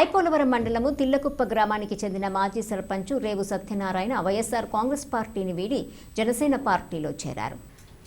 ఐపోలవరం మండలము తిల్లకుప్ప గ్రామానికి చెందిన మాజీ సర్పంచ్ రేవు సత్యనారాయణ వైఎస్ఆర్ కాంగ్రెస్ పార్టీని వీడి జనసేన పార్టీలో చేరారు.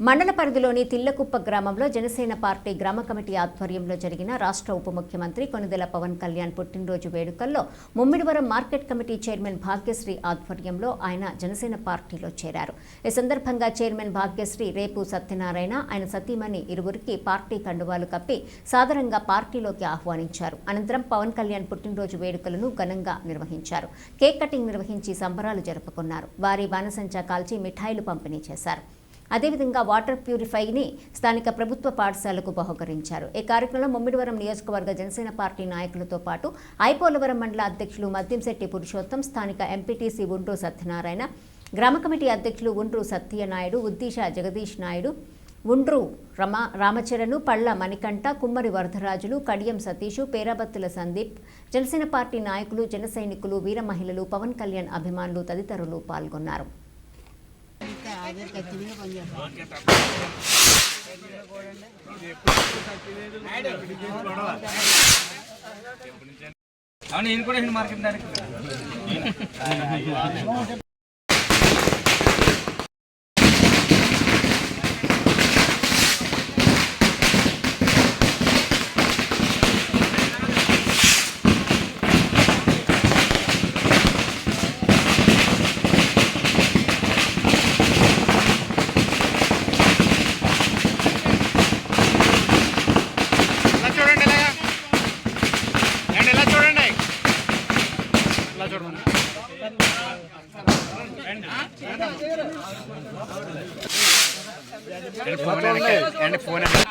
మండల పరిధిలోని తిల్లకుప్ప గ్రామంలో జనసేన పార్టీ గ్రామ కమిటీ ఆధ్వర్యంలో జరిగిన రాష్ట్ర ఉప ముఖ్యమంత్రి కొనిదెల పవన్ కళ్యాణ్ పుట్టినరోజు వేడుకల్లో Mummidivaram market committee chairman Bhagyashree ఆధ్వర్యంలో ఆయన జనసేన పార్టీలో చేరారు. ఈ సందర్భంగా చైర్మన్ భాగ్యశ్రీ రేపు సత్యనారాయణ ఆయన సతీమణి ఇరువురికి పార్టీ కండువాలు కప్పి సాదరంగా పార్టీలోకి ఆహ్వానించారు. అనంతరం పవన్ కళ్యాణ్ పుట్టినరోజు వేడుకలను ఘనంగా నిర్వహించారు. కేక్ కటింగ్ నిర్వహించి సంబరాలు జరుపుకున్నారు. వారి బాణసంచా కాల్చి మిఠాయిలు పంపిణీ చేశారు. అదేవిధంగా వాటర్ ప్యూరిఫైని స్థానిక ప్రభుత్వ పాఠశాలకు బహుకరించారు. ఈ కార్యక్రమంలో ముమ్మిడివరం నియోజకవర్గ జనసేన పార్టీ నాయకులతో పాటు ఐపోలవరం మండల అధ్యక్షులు మద్యంశెట్టి పురుషోత్తం స్థానిక ఎంపీటీసీ ఉండ్రు సత్యనారాయణ గ్రామ కమిటీ అధ్యక్షులు ఉండ్రు సత్యనాయుడు ఉద్దీష జగదీష్ నాయుడు ఉండ్రు రమ రామచరణు పళ్ళ మణికంఠ కుమ్మరి వరదరాజులు కడియం సతీషు పేరాబత్తుల సందీప్ జనసేన పార్టీ నాయకులు జన సైనికులు వీర మహిళలు పవన్ కళ్యాణ్ అభిమానులు తదితరులు పాల్గొన్నారు. అవును ఈయన కూడా మార్కెట్ డైరెక్టర్ అండి ఫోన్ వెనక్కి- అండి ఫోన్ వెనక్కి.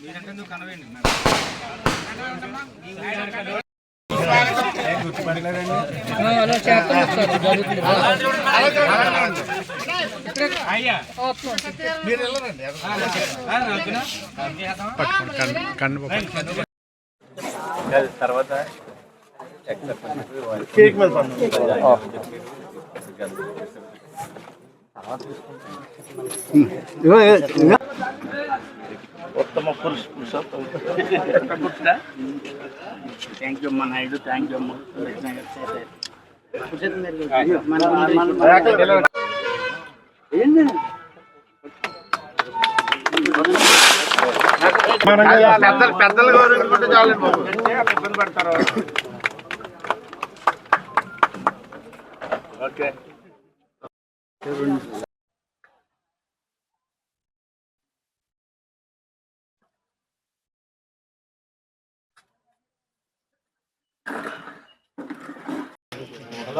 మీరంటే నువ్వు కనవేయండి అయ్యా తర్వాత కన్ను కన్ను పట్టుకోండి. ఉత్తమ పురుష పురుషోత్తమ థ్యాంక్ యూ అమ్మ నాయుడు. థ్యాంక్ యూ అమ్మ. పెద్దలు పెద్దలు గౌరవించుకుంటే చాలు బాబు. ఇబ్బంది పడతారు ఓకే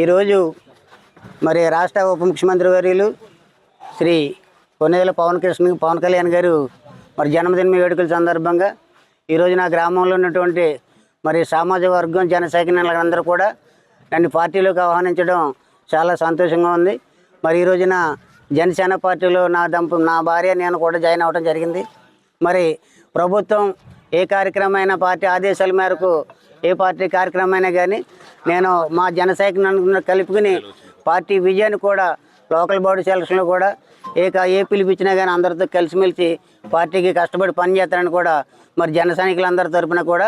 ఈరోజు మరి రాష్ట్ర ఉప ముఖ్యమంత్రి వర్యులు శ్రీ కొన్నేల పవన్ కృష్ణ పవన్ కళ్యాణ్ గారు మరి జన్మదిన వేడుకల సందర్భంగా ఈరోజు నా గ్రామంలో ఉన్నటువంటి మరి సామాజిక వర్గం జనసైనికులందరూ కూడా నన్ను పార్టీలోకి ఆహ్వానించడం చాలా సంతోషంగా ఉంది. మరి ఈ రోజున జనసేన పార్టీలో నా దంప నా భార్య నేను కూడా జాయిన్ అవ్వడం జరిగింది. మరి ప్రభుత్వం ఏ కార్యక్రమం అయినా పార్టీ ఆదేశాల మేరకు ఏ పార్టీ కార్యక్రమమైనా కానీ నేను మా జన కలుపుకుని పార్టీ విజయాన్ని కూడా లోకల్ బాడీ సెలక్షన్లో కూడా ఏ ఏ పిలిపించినా కానీ అందరితో కలిసిమెలిసి పార్టీకి కష్టపడి పనిచేస్తానని కూడా మరి జన సైనికులందరి తరఫున కూడా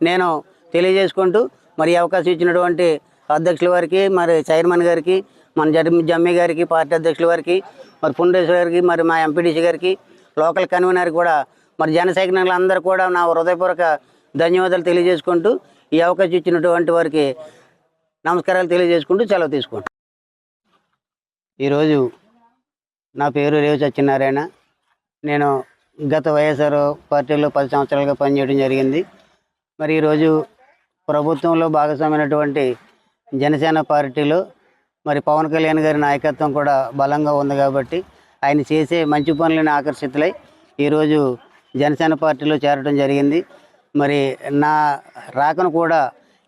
నేను తెలియజేసుకుంటూ మరి అవకాశం ఇచ్చినటువంటి అధ్యక్షుల వారికి మరి చైర్మన్ గారికి మన జడ్ జమ్మి గారికి పార్టీ అధ్యక్షుల వారికి మరి పుండేశ్వర గారికి మరి మా ఎంపీడీసీ గారికి లోకల్ కన్వీనర్ కూడా మరి జన సైనికులందరూ కూడా నా హృదయపూర్వక ధన్యవాదాలు తెలియజేసుకుంటూ ఈ అవకాశం ఇచ్చినటువంటి వారికి నమస్కారాలు తెలియజేసుకుంటూ సెలవు తీసుకుంటాం. ఈరోజు నా పేరు రేవు సత్యనారాయణ. నేను గత వైఎస్ఆర్ పార్టీలో పది సంవత్సరాలుగా పనిచేయడం జరిగింది. మరి ఈరోజు ప్రభుత్వంలో భాగస్వామైనటువంటి జనసేన పార్టీలో మరి పవన్ కళ్యాణ్ గారి నాయకత్వం కూడా బలంగా ఉంది కాబట్టి ఆయన చేసే మంచి పనులను ఆకర్షితులై ఈరోజు జనసేన పార్టీలో చేరడం జరిగింది. మరి నా రాకను కూడా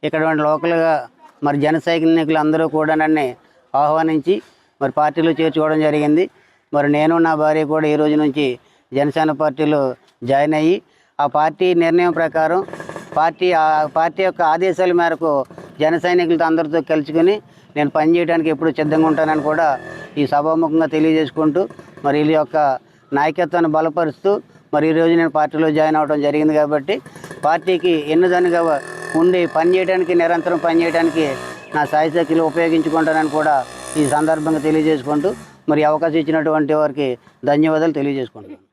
ఇక్కడ లోకల్గా మరి జన సైనికులు అందరూ కూడా నన్ను ఆహ్వానించి మరి పార్టీలో చేర్చుకోవడం జరిగింది. మరి నేను నా భార్య కూడా ఈ రోజు నుంచి జనసేన పార్టీలో జాయిన్ అయ్యి ఆ పార్టీ నిర్ణయం ప్రకారం పార్టీ ఆ పార్టీ యొక్క ఆదేశాల మేరకు జన సైనికులతో అందరితో కలుసుకుని నేను పనిచేయడానికి ఎప్పుడు సిద్ధంగా ఉంటానని కూడా ఈ సభాముఖంగా తెలియజేసుకుంటూ మరి వీళ్ళ యొక్క నాయకత్వాన్ని బలపరుస్తూ మరి ఈరోజు నేను పార్టీలో జాయిన్ అవ్వడం జరిగింది కాబట్టి పార్టీకి ఎన్నుదన్నుగా ఉండి పనిచేయడానికి నిరంతరం పనిచేయడానికి నా సాయశక్తులు ఉపయోగించుకుంటానని కూడా ఈ సందర్భంగా తెలియజేసుకుంటూ మరి అవకాశం ఇచ్చినటువంటి వారికి ధన్యవాదాలు తెలియజేసుకుంటున్నాను.